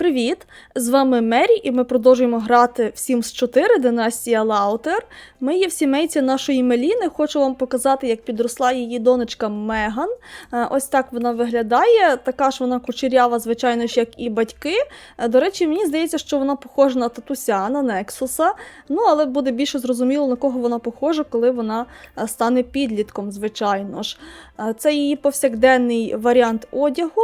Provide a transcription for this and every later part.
привіт! З вами Мері, і ми продовжуємо грати в Sims 4 Династія Лаутер. Ми є в сімейці нашої Меліни. Хочу вам показати, як підросла її донечка Меган. Е, Ось так вона виглядає. Така ж вона кучерява, звичайно ж, як і батьки. Е, До речі, мені здається, що вона похожа на татуся, на Нексуса. Ну, але буде більше зрозуміло, на кого вона похожа, коли вона е, стане підлітком, звичайно ж. Це її повсякденний варіант одягу.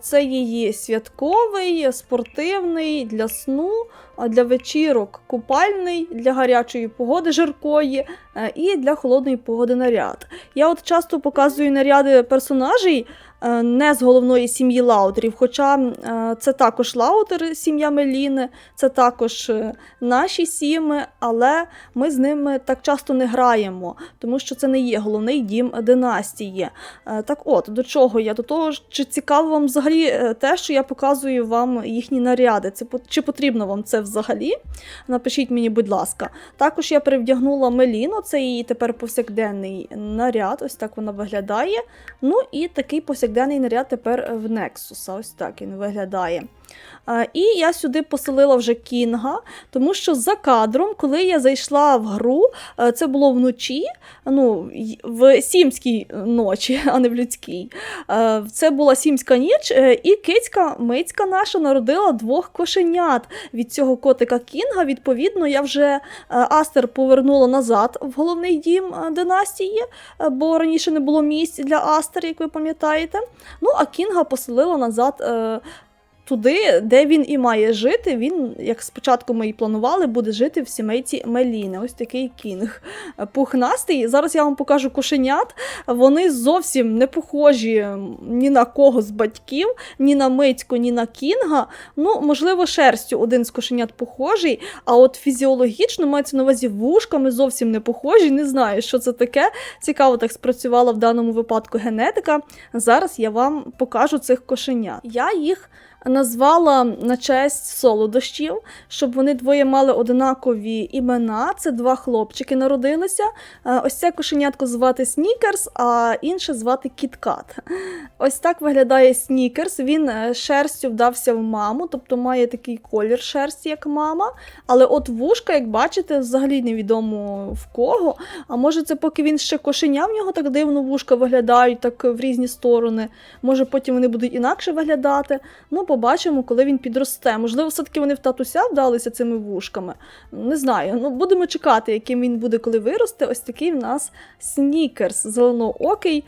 Це її святковий, спортивний для сну, а для вечірок купальний, для гарячої погоди жаркої е, і для холодної погоди наряд. Я от часто показую наряди персонажей. Е, Не з головної сім'ї Лаутерів, хоча е, це також Лаутер, сім'я Меліни, це також е, наші сіми, але ми з ними так часто не граємо, тому що це не є головний дім династії. Так от, до чого я? До того, чи цікаво вам взагалі те, що я показую вам їхні наряди? Це, чи потрібно вам це взагалі? Напишіть мені, будь ласка. Також я перевдягнула Меліну, це її тепер повсякденний наряд, ось так вона виглядає. Ну і такий повсякденний наряд тепер в Нексуса. Ось так він виглядає. І я сюди поселила вже Кінга, тому що за кадром, коли я зайшла в гру, е, це було вночі, ну, в сімській ночі, а не в людській. Е, Це була сімська ніч, е, і кицька мицька наша народила двох кошенят від цього котика Кінга. Відповідно, я вже Астер повернула назад в головний дім династії, бо раніше не було місць для Астер, як ви пам'ятаєте. Ну, а Кінга поселила назад. Туди, де він і має жити, він, як спочатку ми і планували, буде жити в сімейці Меліни. Ось такий кінг пухнастий. Зараз я вам покажу кошенят. Вони зовсім не похожі ні на кого з батьків, ні на мицьку, ні на кінга. Ну, можливо, шерстю один з кошенят похожий, а от фізіологічно мається на увазі вушками зовсім не похожі. Не знаю, що це таке. Цікаво, так спрацювала в даному випадку генетика. Зараз я вам покажу цих кошенят. Я їх назвала на честь солодощів, щоб вони двоє мали однакові імена. Це два хлопчики народилися. Е, Ось це кошенятко звати Снікерс, а інше звати Кіткат. Ось так виглядає Снікерс. Він е, шерстю вдався в маму, тобто має такий колір шерсті, як мама. Але от вушка, як бачите, взагалі невідомо в кого. А може, це поки він ще кошеня, в нього так дивно вушка виглядають так в різні сторони. Може, потім вони будуть інакше виглядати. Ну, побачимо, коли він підросте. Можливо, все-таки вони в татуся вдалися цими вушками. Не знаю. Ну, будемо чекати, яким він буде, коли виросте. Ось такий в нас снікерс, зеленоокий,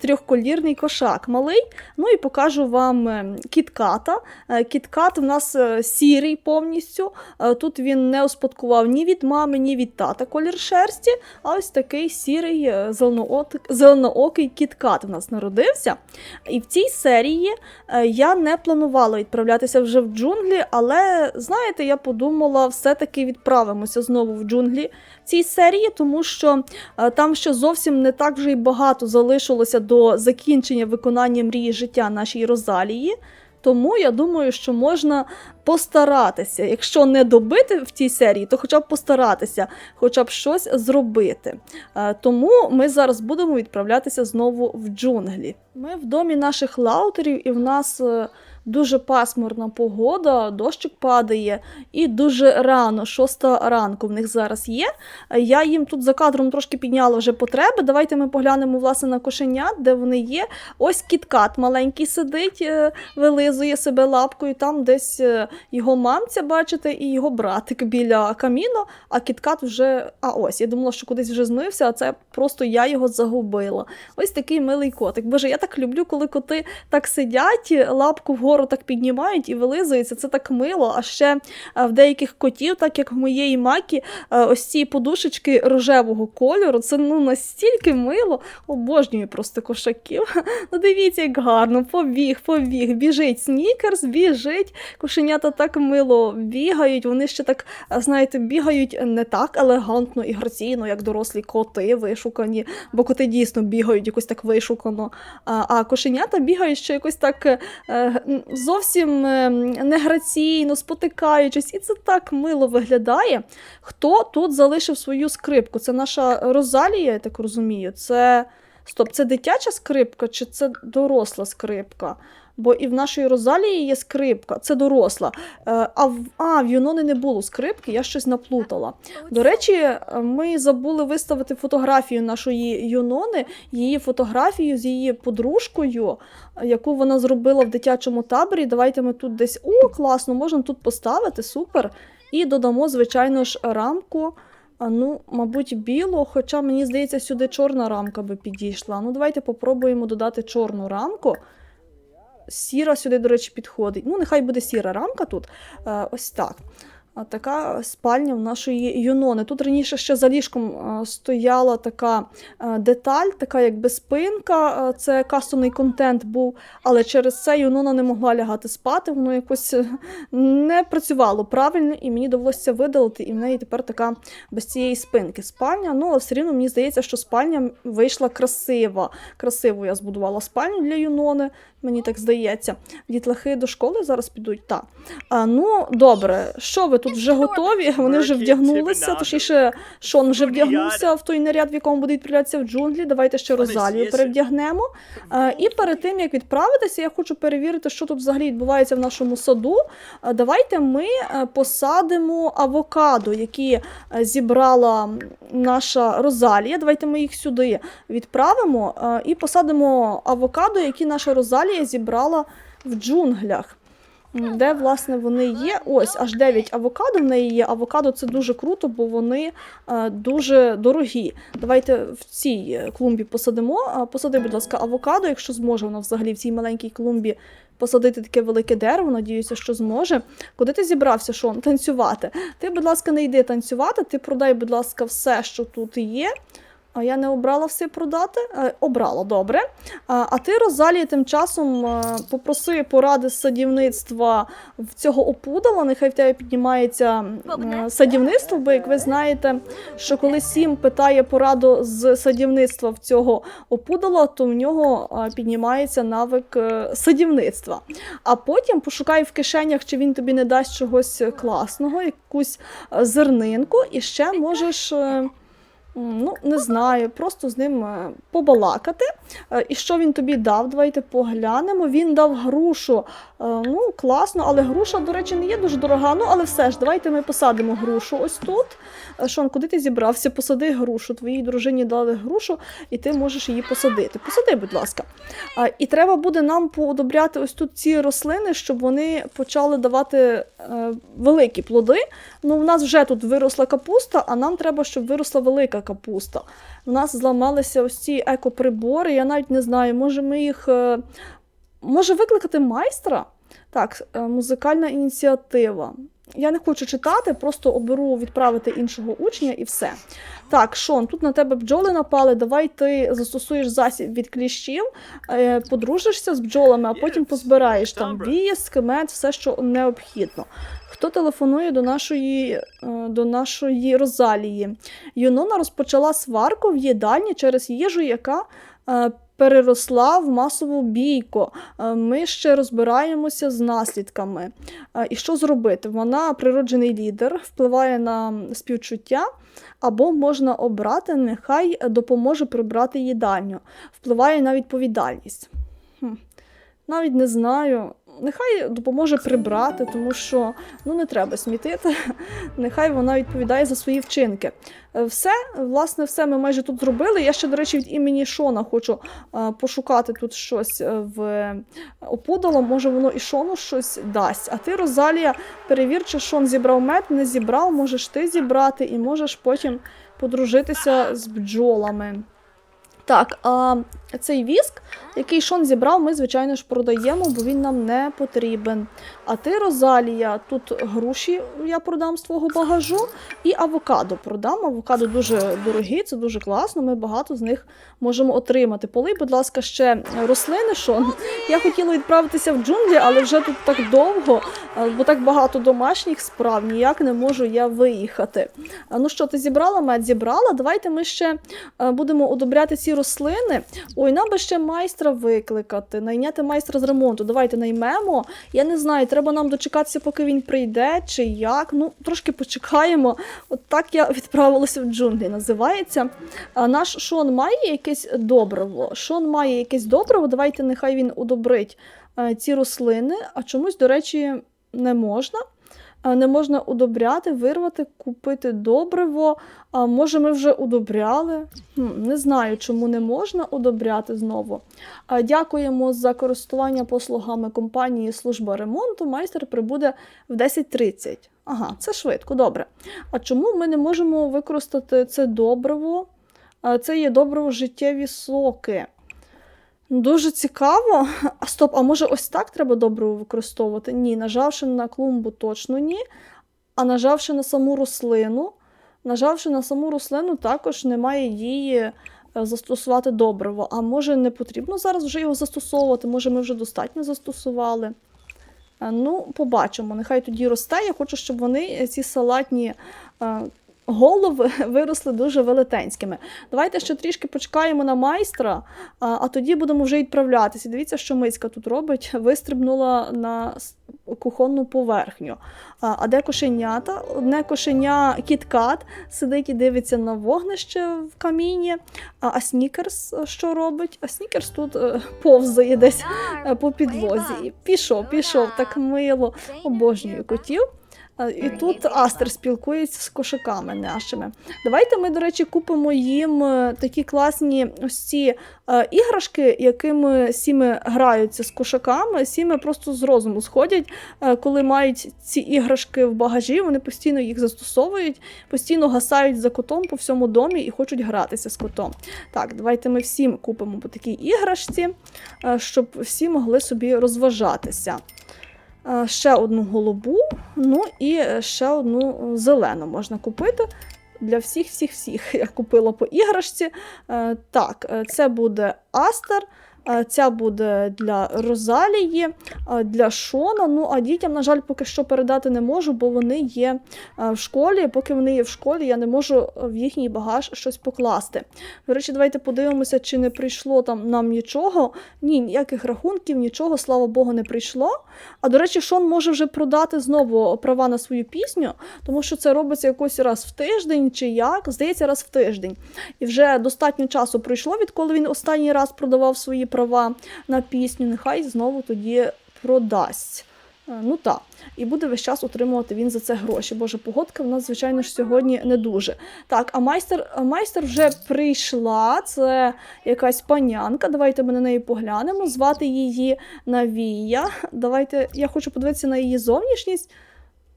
трьохколірний кошак малий. Ну і покажу вам е, кітката. Е, Кіткат в нас е, сірий повністю. Е, Тут він не успадкував ні від мами, ні від тата колір шерсті. А ось такий сірий е, зеленоокий кіткат в нас народився. І в цій серії е, я не планувала відправлятися вже в джунглі, але знаєте, я подумала, все-таки відправимося знову в джунглі цій серії, тому що е, там ще зовсім не так вже й багато залишилося до закінчення виконання мрії життя нашій Розалії. Тому я думаю, що можна постаратися, якщо не добити в цій серії, то хоча б постаратися, хоча б щось зробити. Е, Тому ми зараз будемо відправлятися знову в джунглі. Ми в домі наших лаутерів, і в нас е, дуже пасмурна погода, дощик падає, і дуже рано, шоста ранку в них зараз є. Е, Я їм тут за кадром трошки підняла вже потреби. Давайте ми поглянемо власне на кошенят, де вони є. Ось кіткат маленький сидить, вилизує себе лапкою. Там десь його мамця, бачите, і його братик біля каміну, а кіткат вже. А ось, я думала, що кудись вже змився, а це просто я його загубила. Ось такий милий котик. Боже, я так люблю, коли коти так сидять, лапку вгору так піднімають і вилизуються. Це так мило. А ще е, в деяких котів, так як в моєї макі, е, ось ці подушечки рожевого кольору. Це ну настільки мило. Обожнюю просто кошаків. Ну дивіться, як гарно, побіг, побіг, біжить снікерс, біжить. Кошенята так мило бігають. Вони ще так, е, знаєте, бігають не так елегантно і граційно, як дорослі коти вишукані, бо коти дійсно бігають якось так вишукано. А, кошенята бігають ще якось так е, зовсім е, неграційно, спотикаючись, і це так мило виглядає. Хто тут залишив свою скрипку? Це наша Розалія, я так розумію. Це. Стоп, це дитяча скрипка чи це доросла скрипка? Бо і в нашої Розалії є скрипка, це доросла. Е, А в, а, в Юнони не було скрипки, я щось наплутала. До речі, е, ми забули виставити фотографію нашої Юнони, її фотографію з її подружкою, яку вона зробила в дитячому таборі. Давайте ми тут десь. О, класно, можна тут поставити, супер. І додамо, звичайно ж, рамку. А, ну, мабуть, білу, хоча мені здається, сюди чорна рамка би підійшла. Ну, давайте попробуємо додати чорну рамку. Сіра сюди, до речі, підходить. Ну, нехай буде сіра рамка тут. Е, ось так. Така спальня в нашої Юнони. Тут раніше ще за ліжком е, стояла така е, деталь, така якби спинка. Е, Це кастомний контент був, але через це Юнона не могла лягати спати. Воно якось не працювало правильно, і мені довелося видалити, і в неї тепер така без цієї спинки спальня. Ну, але все рівно мені здається, що спальня вийшла красива. Красиво я збудувала спальню для Юнони, мені так здається. Дітлахи до школи зараз підуть. Так. А, ну, добре, що ви тут вже готові? Вони вже вдягнулися, точніше, Шон вже вдягнувся в той наряд, в якому буде відправлятися в джунглі. Давайте ще Розалію перевдягнемо. І перед тим, як відправитися, я хочу перевірити, що тут взагалі відбувається в нашому саду. Давайте ми е, посадимо авокадо, які е, зібрала наша Розалія. Давайте ми їх сюди відправимо е, і посадимо авокадо, які наша Розалія зібрала в джунглях. Де, власне, вони є? Ось аж 9 авокадо в неї є. Авокадо це дуже круто, бо вони е, дуже дорогі. Давайте в цій е, клумбі посадимо. Посади, будь ласка, авокадо, якщо зможе вона взагалі в цій маленькій клумбі посадити таке велике дерево. Надіюся, що зможе. Куди ти зібрався, Шон? Танцювати? Ти, будь ласка, не йди танцювати, ти продай, будь ласка, все, що тут є. А я не обрала все продати? Е, обрала, добре. А, а ти, Розалія, тим часом е, попроси поради з садівництва в цього опудала. Нехай в тебе піднімається садівництво, бо як ви знаєте, що коли Сім питає пораду з садівництва в цього опудала, то в нього піднімається навик е, садівництва. А потім пошукай в кишенях, чи він тобі не дасть чогось класного, якусь зернинку, і ще можеш. Ну, не знаю, просто з ним е, побалакати. Е, І що він тобі дав? Давайте поглянемо. Він дав грушу. Е, Ну, класно, але груша, до речі, не є дуже дорога. Ну, але все ж, давайте ми посадимо грушу ось тут. Шон, куди ти зібрався? Посади грушу. Твоїй дружині дали грушу, і ти можеш її посадити. Посади, будь ласка. І треба буде нам поодобряти ось тут ці рослини, щоб вони почали давати великі плоди. Ну, в нас вже тут виросла капуста, а нам треба, щоб виросла велика капуста. У нас зламалися ось ці екоприбори. Я навіть не знаю, може ми їх. е, Може викликати майстра? Так, е, музикальна ініціатива. Я не хочу читати, просто оберу відправити іншого учня і все. Так, Шон, тут на тебе бджоли напали. Давай ти застосуєш засіб від кліщів, е, подружишся з бджолами, а потім позбираєш там віск, мед, все, що необхідно. Хто телефонує до нашої, е, до нашої Розалії? Юнона розпочала сварку в їдальні через їжу, яка е, переросла в масову бійку. Е, Ми ще розбираємося з наслідками. Е, І що зробити? Вона природжений лідер, впливає на співчуття, або можна обрати, нехай допоможе прибрати їдальню, впливає на відповідальність. Хм. Навіть не знаю. Нехай допоможе прибрати, тому що ну не треба смітити. Нехай вона відповідає за свої вчинки. Е, Все, власне, все ми майже тут зробили. Я ще, до речі, від імені Шона хочу е, пошукати тут щось е, в опудало. Може, воно і Шону щось дасть. А ти, Розалія, перевір, чи Шон зібрав мед, не зібрав, можеш ти зібрати і можеш потім подружитися з бджолами. Так, а цей віск, який Шон зібрав, ми, звичайно ж, продаємо, бо він нам не потрібен. А ти, Розалія, тут груші я продам з твого багажу і авокадо продам. Авокадо дуже дорогі, це дуже класно. Ми багато з них можемо отримати. Полий, будь ласка, ще рослини, Шон. Я хотіла відправитися в джунглі, але вже тут так довго, е, бо так багато домашніх справ, ніяк не можу я виїхати. Ну що, ти зібрала мед? Зібрала? Давайте ми ще е, будемо одобряти ці рослини. Ой, нам би ще майстра викликати, найняти майстра з ремонту. Давайте наймемо. Я не знаю, треба нам дочекатися, поки він прийде, чи як. Ну, трошки почекаємо. От так я відправилася в джунглі. Називається. А наш Шон має якесь добриво. Шон має якесь добриво. Давайте нехай він удобрить е, ці рослини, а чомусь, до речі, не можна. Е, Не можна удобряти, вирвати, купити добриво. А може, ми вже удобряли? Не знаю, чому не можна удобряти знову. Дякуємо за користування послугами компанії Служба ремонту. Майстер прибуде в 10.30. Ага, це швидко, добре. А чому ми не можемо використати це добриво? Це є добриво життєві соки. Дуже цікаво. А стоп, а може ось так треба добриво використовувати? Ні, нажавши на клумбу, точно ні. А нажавши на саму рослину, нажавши на саму рослину, також немає дії е, застосувати добриво. А може не потрібно зараз вже його застосовувати? Може, ми вже достатньо застосували? Е, Ну, побачимо. Нехай тоді росте. Я хочу, щоб вони, е, ці салатні голови, виросли дуже велетенськими. Давайте ще трішки почекаємо на майстра, а, а тоді будемо вже відправлятися. Дивіться, що миська тут робить. Вистрибнула на кухонну поверхню. А, а де кошенята? Одне кошеня кіткат сидить і дивиться на вогнище в каміні. А, а снікерс е, що робить? А снікерс тут е, повзає десь е, по підлозі. Пішов, пішов, так мило. Обожнюю котів. І тут Астер спілкується з кошиками нашими. Давайте ми, до речі, купимо їм е, такі класні ось ці е, іграшки, якими сіми граються з кошаками. Сіми просто з розуму сходять, е, коли мають ці іграшки в багажі, вони постійно їх застосовують, постійно гасають за котом по всьому домі і хочуть гратися з котом. Так, давайте ми всім купимо по такій іграшці, е, щоб всі могли собі розважатися. Е, Ще одну голубу, ну і ще одну зелену можна купити. Для всіх, всіх, всіх я купила по іграшці. Е, Так, е, це буде Астер, ця буде для Розалії, е, для Шона. Ну, а дітям, на жаль, поки що передати не можу, бо вони є е, в школі. Поки вони є в школі, я не можу е, в їхній багаж щось покласти. До речі, давайте подивимося, чи не прийшло там нам нічого. Ні, ніяких рахунків, нічого, слава Богу, не прийшло. А до речі, Шон може вже продати знову права на свою пісню, тому що це робиться якось раз в тиждень чи як, здається, раз в тиждень. І вже достатньо часу пройшло, відколи він останній раз продавав свої права на пісню. Нехай знову тоді продасть. Е, Ну так, і буде весь час отримувати він за це гроші. Боже, погодка в нас, звичайно ж, сьогодні не дуже. Так, а майстер, а майстер вже прийшла. Це якась панянка. Давайте ми на неї поглянемо. Звати її Навія. Давайте я хочу подивитися на її зовнішність.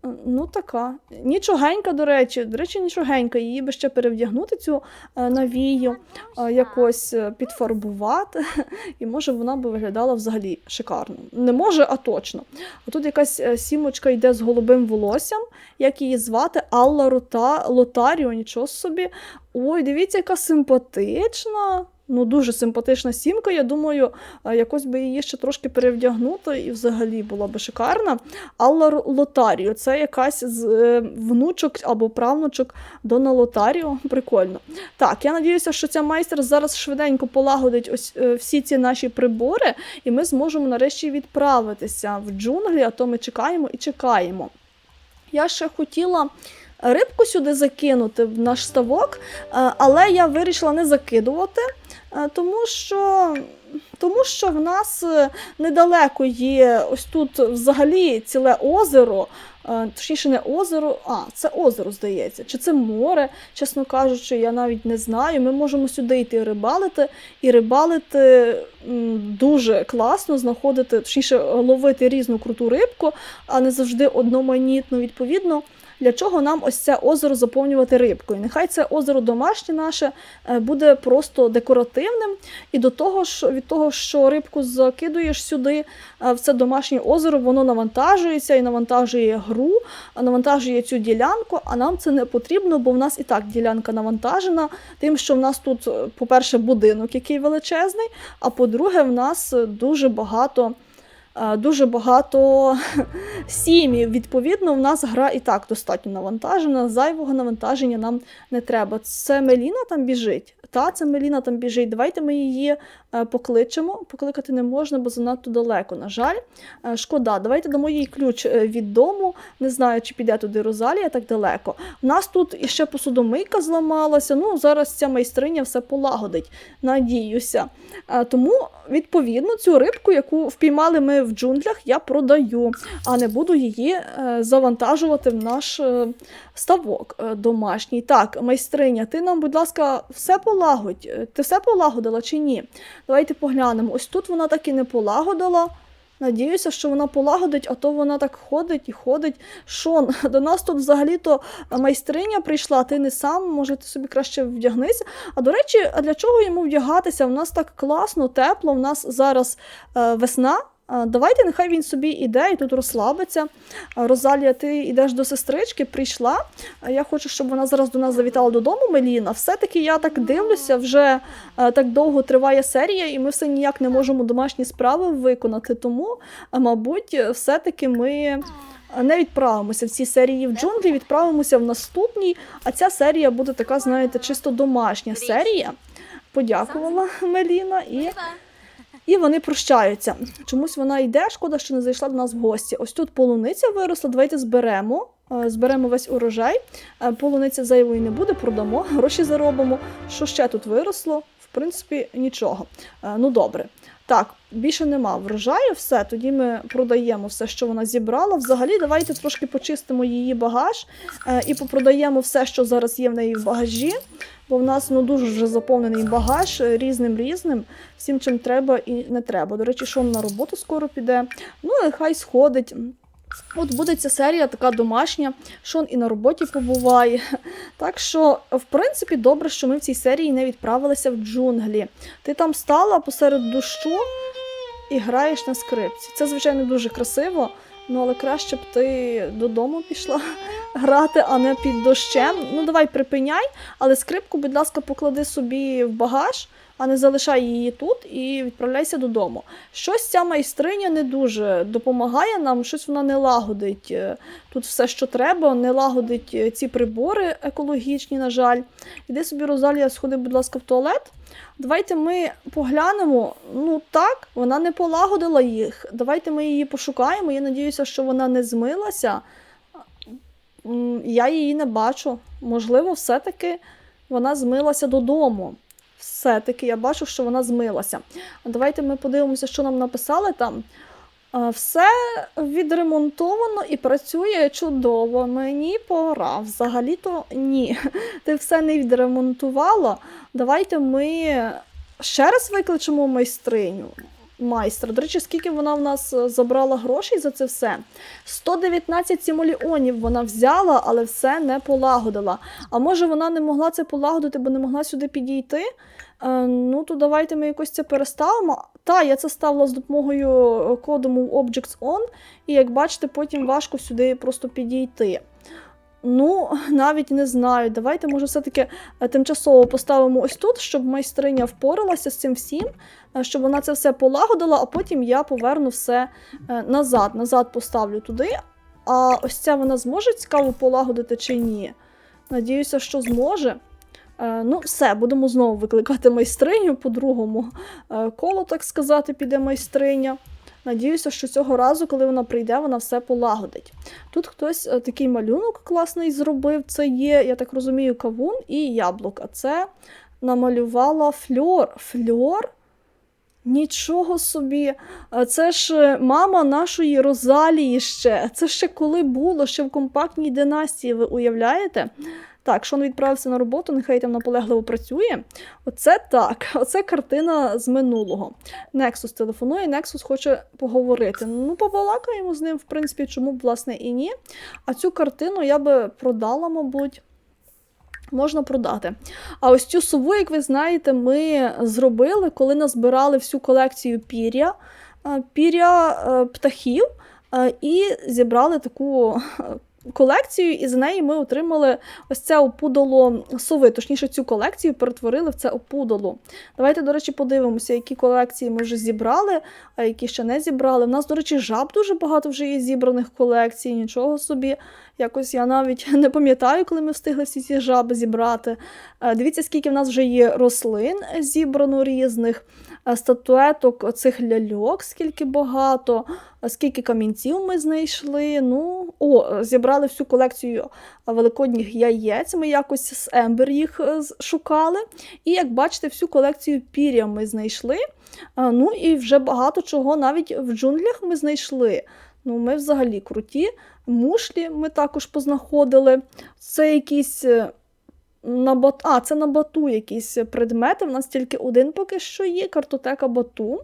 Ну, така. Нічогенька, до речі. До речі, нічогенька. Її би ще перевдягнути цю е, навію, е, якось е, підфарбувати, і може вона би виглядала взагалі шикарно. Не може, а точно. А тут якась сімочка йде з голубим волоссям. Як її звати? Алла Рота... Лотаріо, нічого собі. Ой, дивіться, яка симпатична. Ну, дуже симпатична сімка. Я думаю, е, якось би її ще трошки перевдягнути і взагалі була би шикарна. Алла Лотаріо це якась з е, внучок або правнучок Дона Лотаріо. Прикольно. Так, я надіюся, що ця майстер зараз швиденько полагодить ось е, всі ці наші прибори, і ми зможемо нарешті відправитися в джунглі, а то ми чекаємо і чекаємо. Я ще хотіла рибку сюди закинути в наш ставок, але я вирішила не закидувати, тому що. Тому що в нас е, недалеко є ось тут взагалі ціле озеро, е, точніше не озеро, а це озеро, здається, чи це море, чесно кажучи, я навіть не знаю. Ми можемо сюди йти рибалити, і рибалити дуже класно, знаходити, точніше, ловити різну круту рибку, а не завжди одноманітну. Відповідно, для чого нам ось це озеро заповнювати рибкою? Нехай це озеро домашнє наше е, буде просто декоративним, і до того ж, від того, що рибку закидуєш сюди е, в це домашнє озеро, воно навантажується і навантажує гру, навантажує цю ділянку. А нам це не потрібно, бо в нас і так ділянка навантажена, тим, що в нас тут, е, по-перше, будинок, який величезний, а по-друге, в нас дуже багато. Е, Дуже багато сім'ї. Відповідно, в нас гра і так достатньо навантажена. Зайвого навантаження нам не треба. Це Меліна там біжить. Та, це Меліна там біжить. Давайте ми її е, покличемо. Покликати не можна, бо занадто далеко. На жаль, Е, шкода. Давайте дамо їй ключ е, від дому. Не знаю, чи піде туди Розалія так далеко. У нас тут іще посудомийка зламалася. Ну, зараз ця майстриня все полагодить. Надіюся. Тому, відповідно, цю рибку, яку впіймали ми в джунглях, я продаю, а не буду її завантажувати в наш ставок домашній. Так, майстриня, ти нам, будь ласка, все полагодь. Е, Ти все полагодила чи ні? Давайте поглянемо. Ось тут вона так і не полагодила. Надіюся, що вона полагодить, а то вона так ходить і ходить. Шон, до нас тут взагалі-то майстриня прийшла, ти не сам, може, ти собі краще вдягнися. А до речі, а для чого йому вдягатися? У нас так класно, тепло, у нас зараз е, весна. Давайте, нехай він собі іде і тут розслабиться. Розалія, ти йдеш до сестрички, прийшла. Я хочу, щоб вона зараз до нас завітала додому, Меліна. Все-таки я так дивлюся, вже так довго триває серія, і ми все ніяк не можемо домашні справи виконати. Тому, мабуть, все-таки ми. Не відправимося в цій серії в джунглі, відправимося в наступній. А ця серія буде така, знаєте, чисто домашня серія. Подякувала Меліна і і вони прощаються. Чомусь вона йде, шкода, що не зайшла до нас в гості. Ось тут полуниця виросла, давайте зберемо. Е, Зберемо весь урожай. Е, Полуниця зайвої не буде, продамо, гроші заробимо. Що ще тут виросло? В принципі, нічого. Е, Ну добре. Так, більше нема врожаю, все. Тоді ми продаємо все, що вона зібрала. Взагалі, давайте трошки почистимо її багаж і попродаємо все, що зараз є в неї в багажі. Бо в нас ну дуже вже заповнений багаж е, різним різним, всім чим треба і не треба. До речі, Шон на роботу скоро піде. Ну і хай сходить. От буде ця серія така домашня, Шон і на роботі побуває. Так що, в принципі, добре, що ми в цій серії не відправилися в джунглі. Ти там стала посеред дощу і граєш на скрипці. Це, звичайно, дуже красиво, ну але краще б ти додому пішла грати, а не під дощем. Ну, давай припиняй, але скрипку, будь ласка, поклади собі в багаж, а не залишай її тут і відправляйся додому. Щось ця майстриня не дуже допомагає нам, щось вона не лагодить е, тут все, що треба, не лагодить е, ці прибори екологічні, на жаль. Іди собі, Розалія, сходи, будь ласка, в туалет. Давайте ми поглянемо. Ну так, вона не полагодила їх. Давайте ми її пошукаємо. Я надіюся, що вона не змилася. Я її не бачу. Можливо, все-таки вона змилася додому. Все-таки я бачу, що вона змилася. Давайте ми подивимося, що нам написали там. Все відремонтовано і працює чудово. Мені пора. Взагалі-то ні. Ти все не відремонтувала. Давайте ми ще раз викличемо майстриню. Майстра. До речі, скільки вона в нас е, забрала грошей за це все? 119 сімоліонів вона взяла, але все не полагодила. А може вона не могла це полагодити, бо не могла сюди підійти? Е, ну, то давайте ми якось це переставимо. Та, я це ставила з допомогою е, коду Objects On, і як бачите, потім важко сюди просто підійти. Ну, навіть не знаю. Давайте, може, все-таки е, тимчасово поставимо ось тут, щоб майстриня впоралася з цим всім, е, щоб вона це все полагодила, а потім я поверну все е, назад. Назад поставлю туди. А ось ця вона зможе цікаво полагодити чи ні? Надіюся, що зможе. Ну, все, будемо знову викликати майстриню по другому колу, так сказати, піде майстриня. Надіюся, що цього разу, коли вона прийде, вона все полагодить. Тут хтось е, такий малюнок класний зробив. Це є, я так розумію, кавун і яблука. Це намалювала фльор. Фльор? Нічого собі. Е, Це ж е, мама нашої Розалії ще. Це ще коли було, ще в компактній династії, ви уявляєте? Так, Шон відправився на роботу, нехай там наполегливо працює. Оце так, оце картина з минулого. Нексус телефонує, Нексус хоче поговорити. Ну, побалакаємо з ним, в принципі, чому б, власне, і ні. А цю картину я би продала, мабуть. Можна продати. А ось цю сову, як ви знаєте, ми зробили, коли назбирали всю колекцію пір'я, е, пір'я е, птахів, е, і зібрали таку колекцію, і з неї ми отримали ось це опудало сови. Точніше, цю колекцію перетворили в це опудало. Давайте, до речі, подивимося, які колекції ми вже зібрали, а які ще не зібрали. У нас, до речі, жаб дуже багато вже є зібраних колекцій, нічого собі. Якось я навіть не пам'ятаю, коли ми встигли всі ці жаби зібрати. Е, Дивіться, скільки в нас вже є рослин зібрано різних, е, статуеток цих ляльок, скільки багато, е, скільки камінців ми знайшли. Ну, о, зібрали всю колекцію великодніх яєць. Ми якось з Ембер їх е, шукали. І як бачите, всю колекцію пір'я ми знайшли. Е, Ну і вже багато чого навіть в джунглях ми знайшли. Ну, ми взагалі круті. Мушлі ми також познаходили. Це якісь. е, На бат... А, це на бату якісь предмети. У нас тільки один поки що є, картотека бату.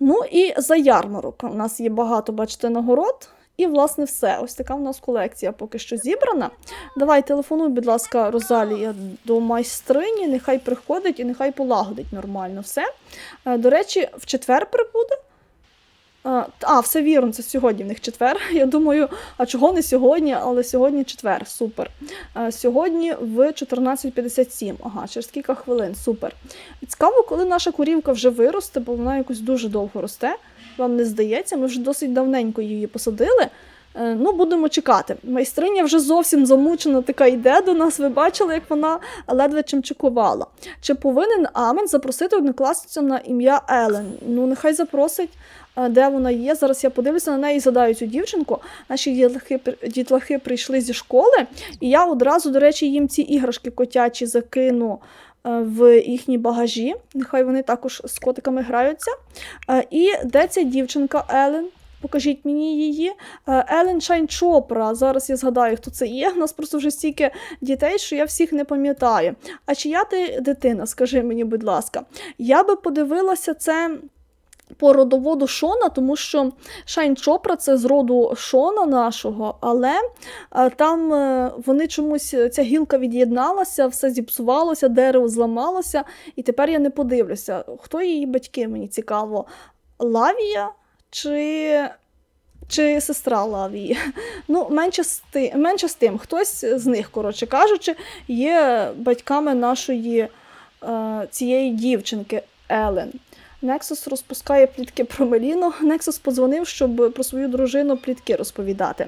Ну і за ярмарок. У нас є багато, бачите, нагород. І, власне, все. Ось така в нас колекція поки що зібрана. Давай, телефонуй, будь ласка, Розалія до майстрині, нехай приходить і нехай полагодить нормально все. Е, До речі, в четвер прибуде. А, А, все вірно, це сьогодні в них четвер. Я думаю, а чого не сьогодні, але сьогодні четвер, супер. Сьогодні в 14.57. Ага, через кілька хвилин, супер. Цікаво, коли наша курівка вже виросте, бо вона якось дуже довго росте. Вам не здається, ми вже досить давненько її посадили. Е, Ну, будемо чекати. Майстриня вже зовсім замучена, така йде до нас. Ви бачили, як вона ледве чимчикувала. Чи повинен Амен запросити однокласницю на ім'я Елен? Ну, нехай запросить, е, де вона є. Зараз я подивлюся на неї і задаю цю дівчинку. Наші дітлахи, дітлахи прийшли зі школи, і я одразу, до речі, їм ці іграшки котячі закину. Е, В їхні багажі, нехай вони також з котиками граються. Е, І де ця дівчинка Елен? Покажіть мені її. Е, Елен Шайн Чопра. Зараз я згадаю, хто це є. У нас просто вже стільки дітей, що я всіх не пам'ятаю. А чия ти дитина? Скажи мені, будь ласка. Я би подивилася це. По родоводу Шона, тому що Шайн Чопра це з роду Шона нашого, але е, там е, вони чомусь ця гілка від'єдналася, все зіпсувалося, дерево зламалося, і тепер я не подивлюся, хто її батьки, мені цікаво. Лавія чи, чи сестра Лавії? Ну, менше з, ти, менше з тим, хтось з них, коротше кажучи, є батьками нашої е, цієї дівчинки Елен. Нексус розпускає плітки про Меліну. Нексус подзвонив, щоб про свою дружину плітки розповідати.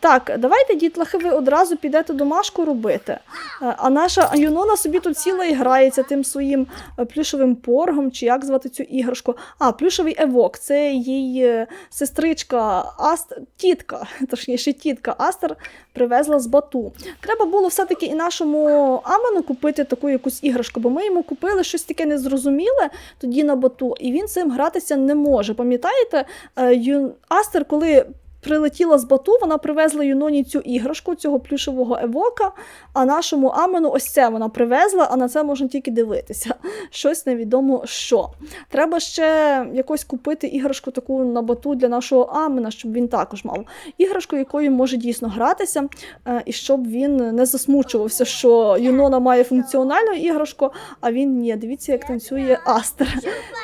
Так, давайте, дітлахи, ви одразу підете домашку робити. А наша Юнона собі тут сіла і грається тим своїм е, плюшовим поргом, чи як звати цю іграшку. А, плюшовий евок. Це її е, сестричка Аст... тітка, точніше, тітка Астер привезла з бату. Треба було все-таки і нашому Амену купити таку якусь іграшку, бо ми йому купили щось таке незрозуміле тоді на бату, і він цим гратися не може. Пам'ятаєте, е, Астер, коли прилетіла з бату, вона привезла Юноні цю іграшку, цього плюшевого евока, а нашому Амену ось це вона привезла, а на це можна тільки дивитися. Щось невідомо що. Треба ще якось купити іграшку таку на бату для нашого Амена, щоб він також мав іграшку, якою може дійсно гратися, е, і щоб він не засмучувався, що Юнона має функціональну іграшку, а він ні. Дивіться, як танцює Астер.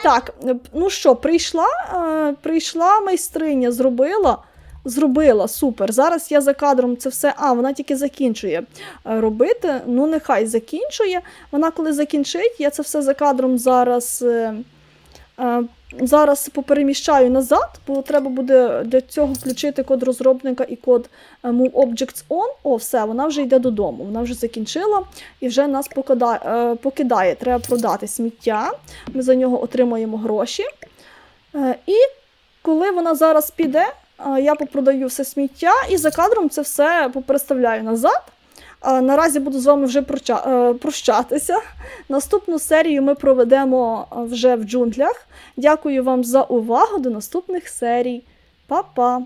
Так, е, ну що, прийшла, е, прийшла майстриня, зробила. Зробила супер. Зараз я за кадром це все. А, вона тільки закінчує е, робити. Ну, нехай закінчує. Вона коли закінчить, я це все за кадром зараз. е, е, Зараз попереміщаю назад, бо треба буде для цього включити код розробника і код Move Objects On. О, все, вона вже йде додому. Вона вже закінчила і вже нас покидає. покидає. Треба продати сміття. Ми за нього отримаємо гроші. І коли вона зараз піде, я попродаю все сміття і за кадром це все попереставляю назад. Наразі буду з вами вже е, прощатися. Наступну серію ми проведемо е, вже в джунглях. Дякую вам за увагу. До наступних серій. Па-па!